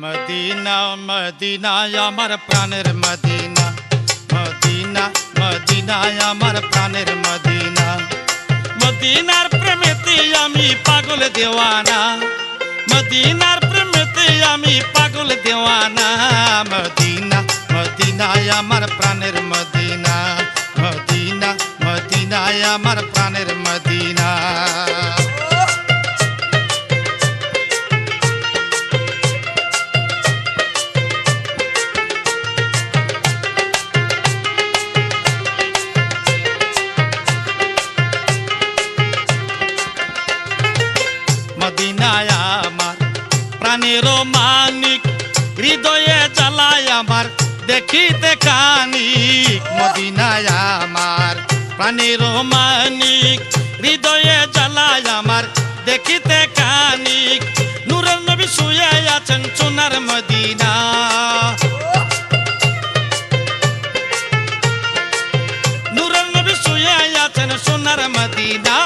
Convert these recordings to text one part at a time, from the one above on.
Medina মদিনায় আমার প্রাণের মদিনা। মদিনা মদিনায় আমার প্রাণের মদিনা। মদিনার প্রেমেতে আমি পাগল দেওয়ানা। মদিনার প্রেমেতে আমি পাগল দেওয়ানা। মদিনা মদিনায় আমার প্রাণের মদিনা। প্রাণের মানিক হৃদয়ে জ্বালায় আমার, দেখিতে কানিক। মদিনায় আমার প্রাণের মানিক হৃদয়ে জ্বালায় আমার, দেখিতে কানিক। নূরের নবী শুয়ে আছেন সোনার মদিনা। নূরের নবী শুয়ে আছেন সোনার মদিনা।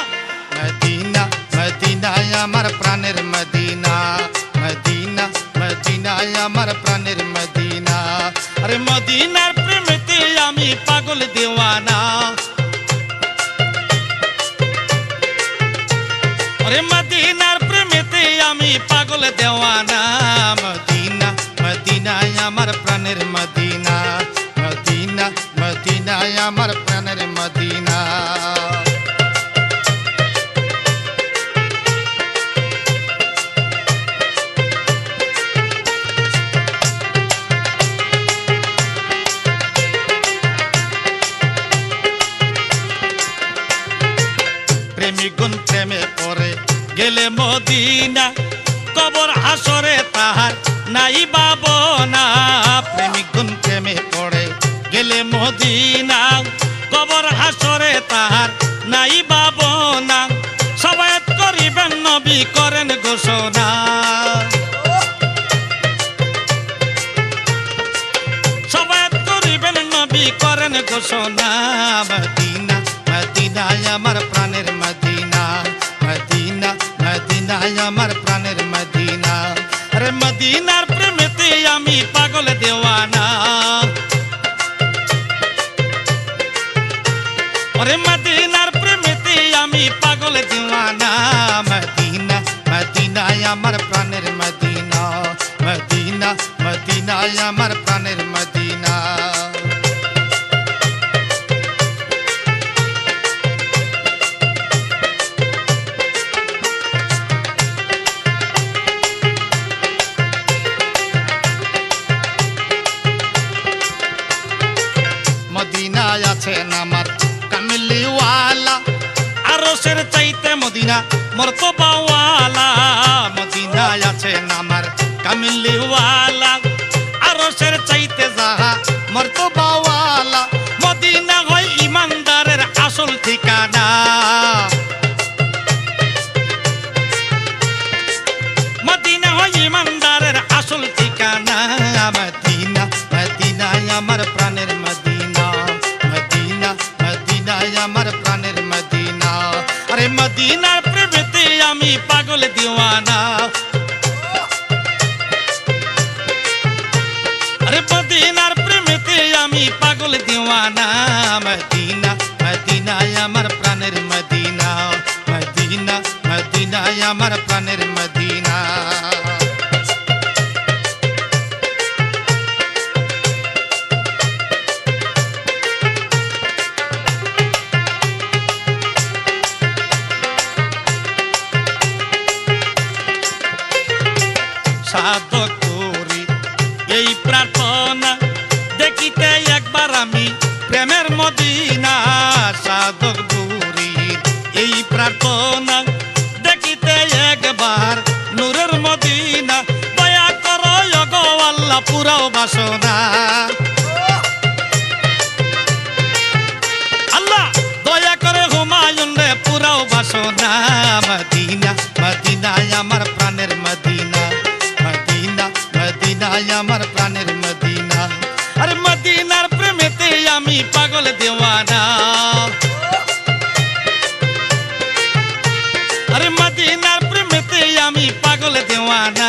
মদিনা, মদিনায় আমার প্রাণের মদিনা। মদিনার প্রেমিগুন প্রেমে পড়ে গেলে মদিনা, কবর, হাসরে তাহার নাই বাবনা প্রেমিগুন প্রেমে পড়ে গেলে মদিনা, কবর, হাসরে তাহার নাই বাবনা সবাই করিবেন নবী, করেন ঘোষণা। সবাই করিবেন নবী, করেন ঘোষণা। মদিনা, মদিনায় আমার প্রাণের মদিনা আমার প্রাণের মদিনা। আরে মদিনার প্রেমেতে আমি পাগল আরশের চাইতে মদিনা মর্তবাওয়ালা মদিনায় আছেন আমার কামিলিওয়ালা। আরশের চাইতে যাহা মর্তবাওয়ালা মদিনা হয় ইমানদারের আসল ঠিকানা। মদিনা হয় ইমানদারের আসল ঠিকানা মদিনা মদিনার প্রেমেতে আমি পাগল দিওয়ানা। আরে মদিনার প্রেমেতে আমি পাগল দিওয়ানা। মদিনা, মদিনায় আমার প্রাণের মদিনা। মদিনা, মদিনায় আমার প্রাণের মদিনা। দেখিতে একবার আমি প্রেমের মদিনা, সাধক বুড়ির এই প্রার্থনা। দেখিতে একবার নূরের মদিনা, দয়া করো গো পুরাও বাসনা। আল্লাহ, দয়া করে হুমায়ুন রে, পুরাও বাসনা। মদিনা, মদিনায় আমার প্রাণের মদিনা মদিনা, মদিনায় আমার আমি পাগল দেওয়ানা। আরে মদিনার প্রেমেতে আমি পাগল দেওয়ানা।